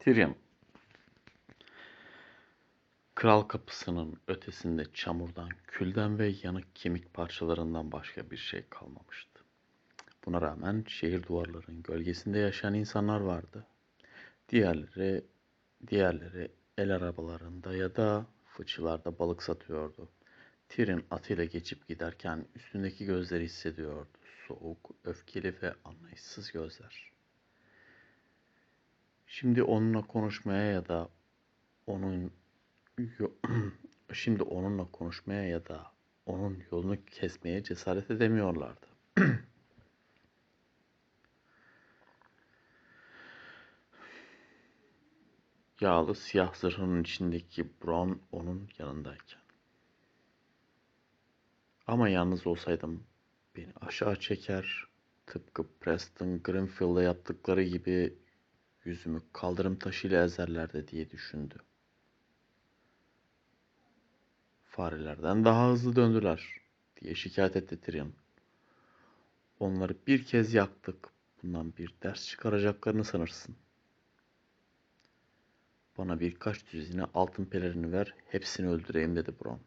Tyrion. Kral kapısının ötesinde çamurdan, külden ve yanık kemik parçalarından başka bir şey kalmamıştı. Buna rağmen şehir duvarlarının gölgesinde yaşayan insanlar vardı. Diğerleri, diğerleri el arabalarında ya da fıçılarda balık satıyordu. Tyrion atıyla geçip giderken üstündeki gözleri hissediyordu. Soğuk, öfkeli ve anlayışsız gözler. Şimdi onunla konuşmaya ya da onun şimdi onunla konuşmaya ya da onun yolunu kesmeye cesaret edemiyorlardı. Yağlı siyah zırhının içindeki Bron onun yanındayken. Ama yalnız olsaydım beni aşağı çeker, tıpkı Preston Greenfield'da yaptıkları gibi yüzümü kaldırım taşıyla ezerlerdi diye düşündü. Farelerden daha hızlı döndüler diye şikayet etti Tyrion. Onları bir kez yaktık. Bundan bir ders çıkaracaklarını sanırsın. Bana birkaç düzine altın pelerini ver, hepsini öldüreyim dedi Bron.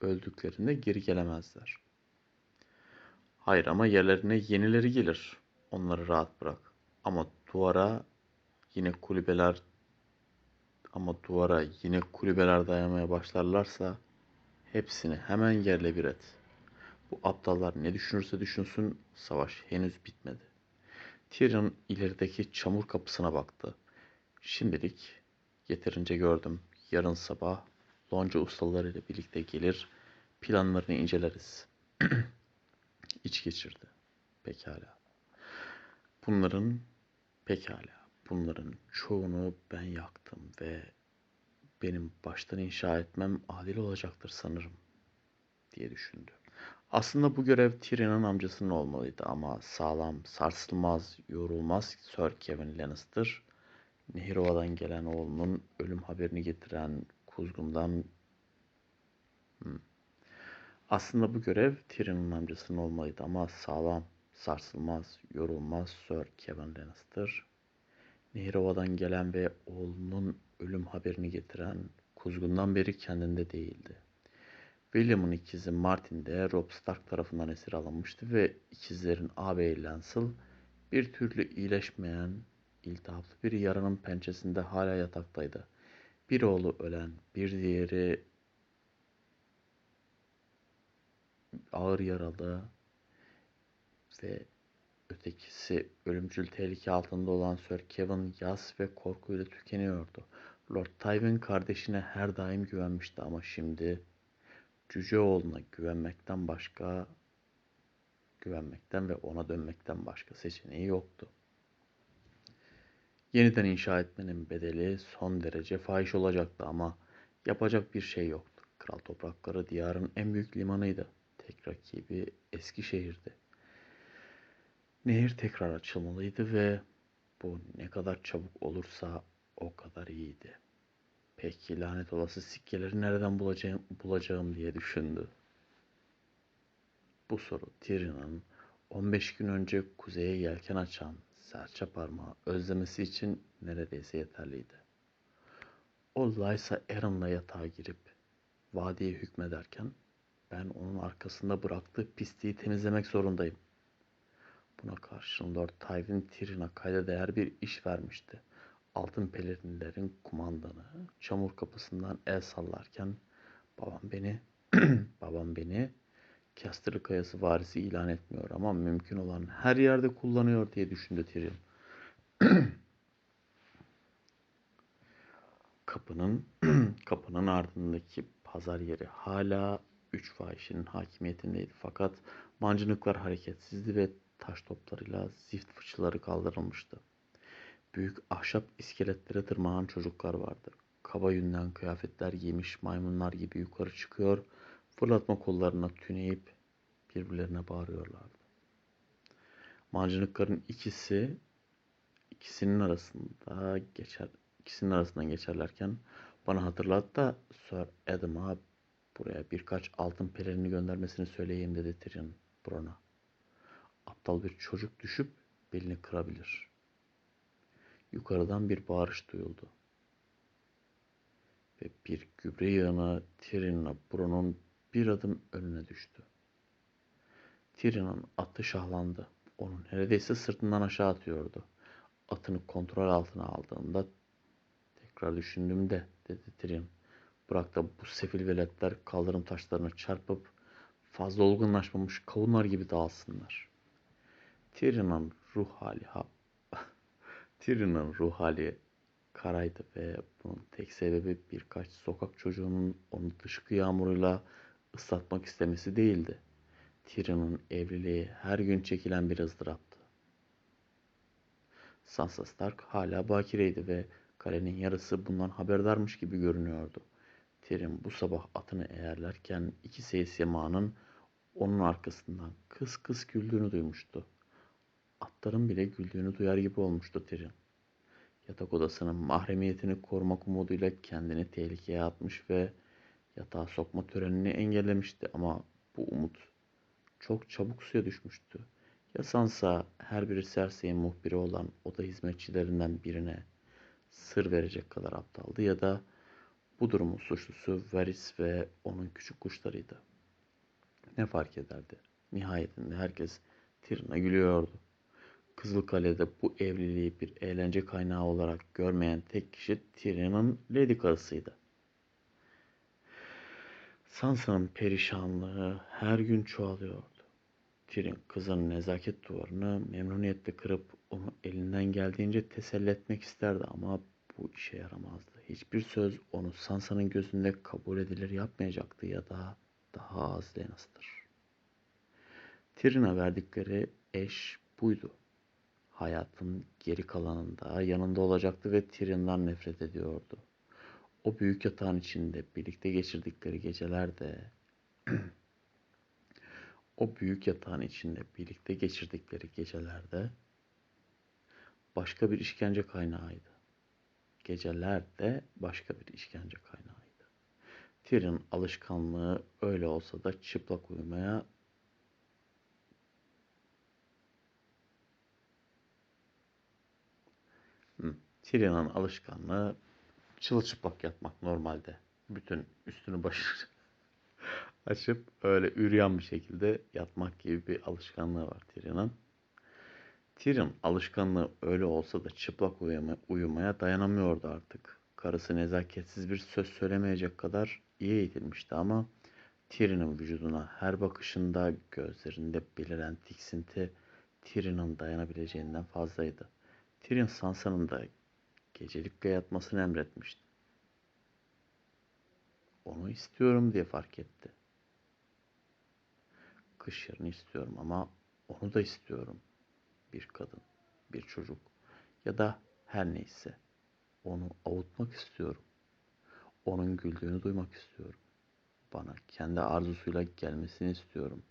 Öldüklerinde geri gelemezler. Hayır ama yerlerine yenileri gelir. Onları rahat bırak. Ama duvara yine kulübeler ama duvara yine kulübeler dayamaya başlarlarsa hepsini hemen yerle bir et. Bu aptallar ne düşünürse düşünsün savaş henüz bitmedi. Tyrion ilerideki çamur kapısına baktı. Şimdilik yeterince gördüm. Yarın sabah lonca ustalarıyla birlikte gelir, planlarını inceleriz. İç geçirdi. Pekala. Bunların pekala. Bunların çoğunu ben yaktım ve benim baştan inşa etmem adil olacaktır sanırım diye düşündü. Aslında bu görev Tyrion'un amcasının olmalıydı ama sağlam, sarsılmaz, yorulmaz Sir Kevin Lannister, Nehirova'dan gelen oğlunun ölüm haberini getiren kuzgundan hmm. Aslında bu görev Tyrion'un amcasının olmalıydı ama sağlam, sarsılmaz, yorulmaz Sir Kevin Lannister, Nehirova'dan gelen ve oğlunun ölüm haberini getiren kuzgundan beri kendinde değildi. William'ın ikizi Martin de Robb Stark tarafından esir alınmıştı ve ikizlerin ağabeyi Lancel bir türlü iyileşmeyen iltihaplı bir yaranın pençesinde hala yataktaydı. Bir oğlu ölen, bir diğeri ağır yaralı ve ötekisi ölümcül tehlike altında olan Sir Kevin yas ve korkuyla tükeniyordu. Lord Tywin kardeşine her daim güvenmişti ama şimdi Cüceoğlu'na güvenmekten başka güvenmekten ve ona dönmekten başka seçeneği yoktu. Yeniden inşa etmenin bedeli son derece fahiş olacaktı ama yapacak bir şey yoktu. Kral toprakları diyarın en büyük limanıydı. Tek rakibi Eskişehir'di. Nehir tekrar açılmalıydı ve bu ne kadar çabuk olursa o kadar iyiydi. Peki lanet olası sikkeleri nereden bulacağım, bulacağım diye düşündü. Bu soru Tyrion'un 15 gün önce kuzeye yelken açan serçe parmağı özlemesi için neredeyse yeterliydi. O Lysa Aaron'la yatağa girip vadiye hükmederken ben onun arkasında bıraktığı pisliği temizlemek zorundayım. Buna karşın Lord Tywin Tyrion'a kayda değer bir iş vermişti altın pelerinlerin kumandanı çamur kapısından el sallarken babam beni babam beni Casterly Kayası varisi ilan etmiyor ama mümkün olan her yerde kullanıyor diye düşündü Tyrion. kapının kapının ardındaki pazar yeri hala üç fahişenin hakimiyetindeydi fakat mancınıklar hareketsizdi ve taş toplarıyla zift fıçıları kaldırılmıştı. Büyük ahşap iskeletlere tırmanan çocuklar vardı. Kaba yünden kıyafetler giymiş maymunlar gibi yukarı çıkıyor, fırlatma kollarına tüneyip birbirlerine bağırıyorlardı. Mancınıkların ikisi ikisinin arasında geçer ikisinin arasından geçerlerken bana hatırlat da Sir Adam'a buraya birkaç altın pelerini göndermesini söyleyeyim dedi Tyrion Bron'a. Aptal bir çocuk düşüp belini kırabilir. Yukarıdan bir bağırış duyuldu. Ve bir gübre yığını Tyrion'la Bron'un bir adım önüne düştü. Tyrion'un atı şahlandı. Onu neredeyse sırtından aşağı atıyordu. Atını kontrol altına aldığında tekrar düşündüğümde dedi Tyrion. Bırak da bu sefil veletler kaldırım taşlarına çarpıp fazla olgunlaşmamış kavunlar gibi dağılsınlar. Tyrion'un ruh hali ha Tyrion'un ruh hali karaydı ve bunun tek sebebi birkaç sokak çocuğunun onu dışkı yağmuruyla ıslatmak istemesi değildi. Tyrion'un evliliği her gün çekilen bir ızdıraptı. Sansa Stark hala bakireydi ve kalenin yarısı bundan haberdarmış gibi görünüyordu. Tyrion bu sabah atını eğerlerken iki seyis yamağının onun arkasından kıs kıs güldüğünü duymuştu. Atların bile güldüğünü duyar gibi olmuştu Tyrion. Yatak odasının mahremiyetini korumak umuduyla kendini tehlikeye atmış ve yatağa sokma törenini engellemişti ama bu umut çok çabuk suya düşmüştü. Ya Sansa her biri Cersei'nin muhbiri olan oda hizmetçilerinden birine sır verecek kadar aptaldı ya da bu durumun suçlusu Varys ve onun küçük kuşlarıydı. Ne fark ederdi? Nihayetinde herkes Tyrion'a gülüyordu. Kızılkale'de bu evliliği bir eğlence kaynağı olarak görmeyen tek kişi Tyrion'un Lady karısıydı. Sansa'nın perişanlığı her gün çoğalıyordu. Tyrion kızın nezaket duvarını memnuniyetle kırıp onu elinden geldiğince teselli etmek isterdi ama bu işe yaramazdı. Hiçbir söz onu Sansa'nın gözünde kabul edilir yapmayacaktı ya da daha az Lannist'ır. Tyrion'a verdikleri eş buydu. Hayatın geri kalanında yanında olacaktı ve Tyrion'dan nefret ediyordu. O büyük yatağın içinde birlikte geçirdikleri gecelerde o büyük yatağın içinde birlikte geçirdikleri gecelerde başka bir işkence kaynağıydı. Geceler de başka bir işkence kaynağıydı. Tyrion alışkanlığı öyle olsa da çıplak uyumaya Tyrion'un alışkanlığı çılçıplak yatmak normalde. Bütün üstünü başını açıp öyle üryan bir şekilde yatmak gibi bir alışkanlığı var Tyrion'un. Tyrion alışkanlığı öyle olsa da çıplak uyuma, uyumaya dayanamıyordu artık. Karısı nezaketsiz bir söz söylemeyecek kadar iyi eğitilmişti ama Tyrion'un vücuduna her bakışında gözlerinde beliren tiksinti Tyrion'un dayanabileceğinden fazlaydı. Tyrion Sansa'nın da gecelikle yatmasını emretmişti. Onu istiyorum diye fark etti. Kış yarını istiyorum ama onu da istiyorum. Bir kadın, bir çocuk ya da her neyse. Onu avutmak istiyorum. Onun güldüğünü duymak istiyorum. Bana kendi arzusuyla gelmesini istiyorum.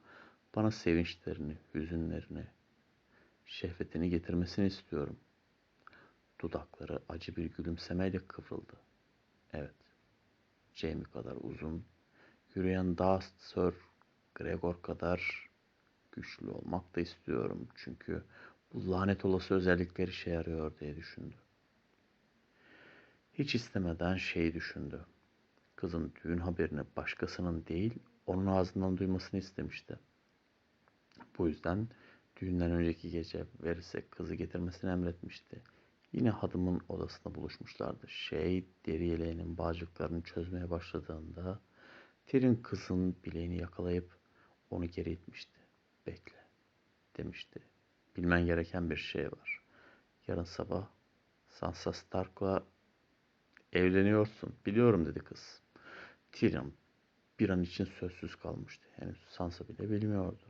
Bana sevinçlerini, hüzünlerini, şehvetini getirmesini istiyorum. Dudakları acı bir gülümsemeyle kıvrıldı. Evet, Jamie kadar uzun, yürüyen daha Sir Gregor kadar güçlü olmak da istiyorum. Çünkü bu lanet olası özellikleri işe yarıyor diye düşündü. Hiç istemeden şey düşündü. Kızın düğün haberini başkasının değil, onun ağzından duymasını istemişti. Bu yüzden düğünden önceki gece verirse kızı getirmesini emretmişti. Yine hadımın odasında buluşmuşlardı. Şey deri yeleğinin bağcıklarını çözmeye başladığında Tyrion kızın bileğini yakalayıp onu geri itmişti. Bekle demişti. Bilmen gereken bir şey var. Yarın sabah Sansa Stark'la evleniyorsun. Biliyorum dedi kız. Tyrion bir an için sözsüz kalmıştı. Henüz Sansa bile bilmiyordu.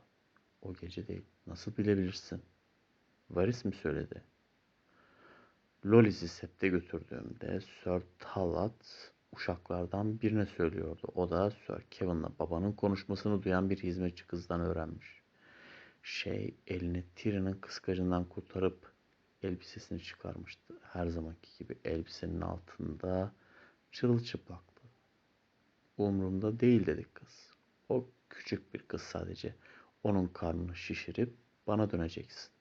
O gece değil. Nasıl bilebilirsin? Varys mi söyledi? Lolis'i septe götürdüğümde Sir Talat uşaklardan birine söylüyordu. O da Sir Kevin'la babanın konuşmasını duyan bir hizmetçi kızdan öğrenmiş. Şey elini Tyrion'un kıskacından kurtarıp elbisesini çıkarmıştı. Her zamanki gibi elbisenin altında çırılçıplaktı. Umrumda değil dedik kız. O küçük bir kız sadece. Onun karnını şişirip bana döneceksin.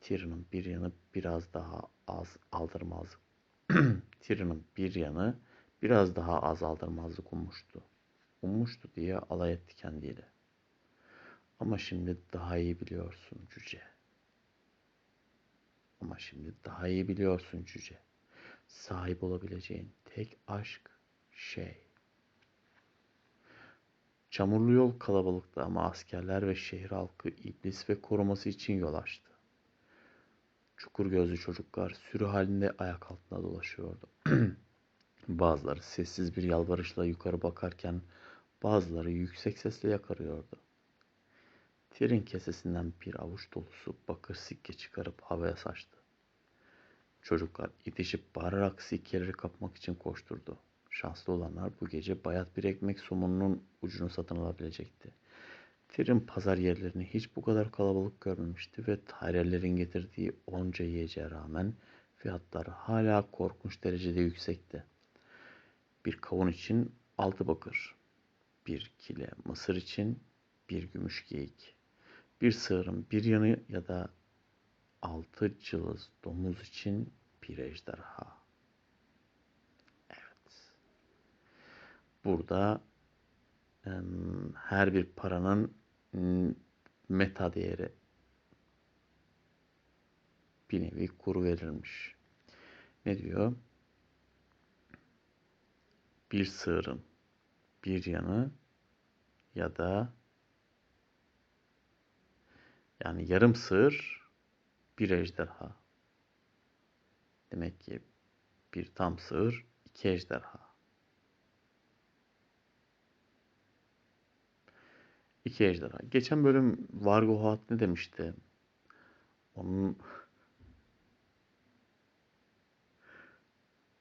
Tyrion'un bir yanı biraz daha az aldırmazlık. Tyrion'un bir yanı biraz daha az aldırmazlık ummuştu. Ummuştu diye alay etti kendiyle. Ama şimdi daha iyi biliyorsun cüce. Ama şimdi daha iyi biliyorsun cüce. Sahip olabileceğin tek aşk şey. Çamurlu yol kalabalıktı ama askerler ve şehir halkı iblis ve koruması için yol açtı. Çukur gözlü çocuklar sürü halinde ayak altında dolaşıyordu. Bazıları sessiz bir yalvarışla yukarı bakarken bazıları yüksek sesle yakarıyordu. Tirin kesesinden bir avuç dolusu bakır sikke çıkarıp havaya saçtı. Çocuklar itişip bağırarak sikkeleri kapmak için koşturdu. Şanslı olanlar bu gece bayat bir ekmek somununun ucunu satın alabilecekti. Tirin pazar yerlerini hiç bu kadar kalabalık görmemişti ve Tyrell'lerin getirdiği onca yiyeceğe rağmen fiyatlar hala korkunç derecede yüksekti. Bir kavun için altı bakır, bir kile mısır için bir gümüş geyik, bir sığırın bir yanı ya da altı cılız domuz için bir ejderha. Evet. Burada her bir paranın meta değeri bir nevi kuru verilmiş. Ne diyor? Bir sığırın bir yanı ya da yani yarım sığır bir ejderha. Demek ki bir tam sığır iki ejderha. İki ejderha. Geçen bölüm Vargo Hoat ne demişti? Onun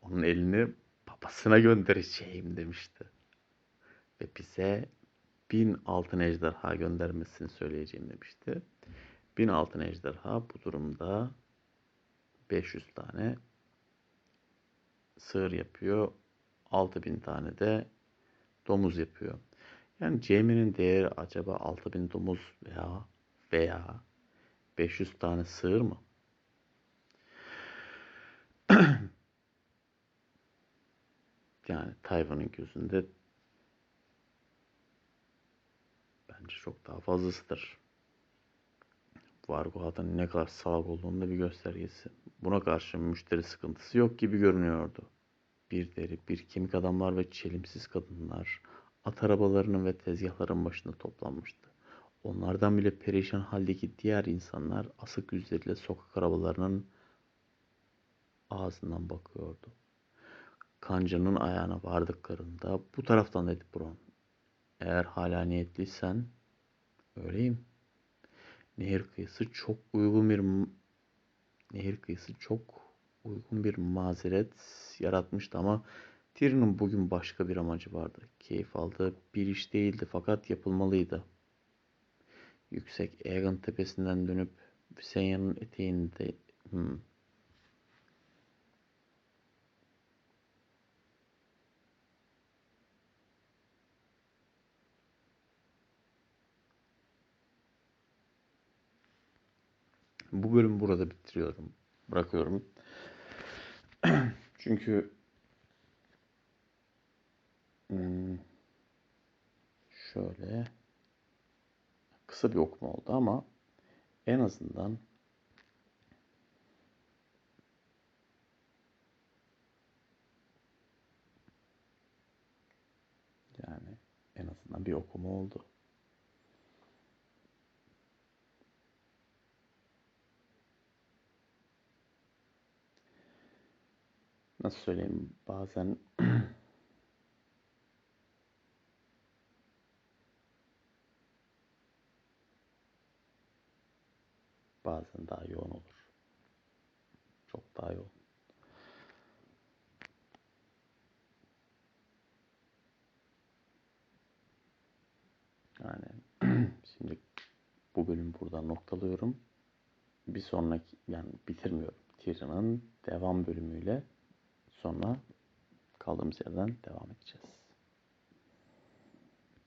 onun elini babasına göndereceğim demişti. Ve bize bin altın ejderha göndermesini söyleyeceğim demişti. Bin altın ejderha bu durumda 500 tane sığır yapıyor. 6000 tane de domuz yapıyor. Yani Jamie'nin değeri acaba 6000 domuz veya veya 500 tane sığır mı? yani Tayvan'ın gözünde bence çok daha fazlasıdır. Vargohat'ın ne kadar salak olduğunu da bir göstergesi. Buna karşı müşteri sıkıntısı yok gibi görünüyordu. Bir deri, bir kemik adamlar ve çelimsiz kadınlar at arabalarının ve tezgahların başında toplanmıştı. Onlardan bile perişan haldeki diğer insanlar asık yüzleriyle sokak arabalarının ağzından bakıyordu. Kanca'nın ayağına vardıklarında bu taraftan dedi Bron. Eğer hala niyetliysen öyleyim. Nehir kıyısı çok uygun bir nehir kıyısı çok uygun bir mazeret yaratmıştı ama Tyrion'un bugün başka bir amacı vardı. Keyif aldığı bir iş değildi fakat yapılmalıydı. Yüksek Aegon tepesinden dönüp Visenya'nın eteğinde hmm, Bu bölümü burada bitiriyorum. Bırakıyorum. Çünkü hmm, şöyle kısa bir okuma oldu ama en azından yani en azından bir okuma oldu. Nasıl söyleyeyim bazen bazen daha yoğun olur. Çok daha yoğun. Yani şimdi bu bölümü burada noktalıyorum. Bir sonraki yani bitirmiyorum. Tyrion'un devam bölümüyle Sonra kaldığımız yerden devam edeceğiz.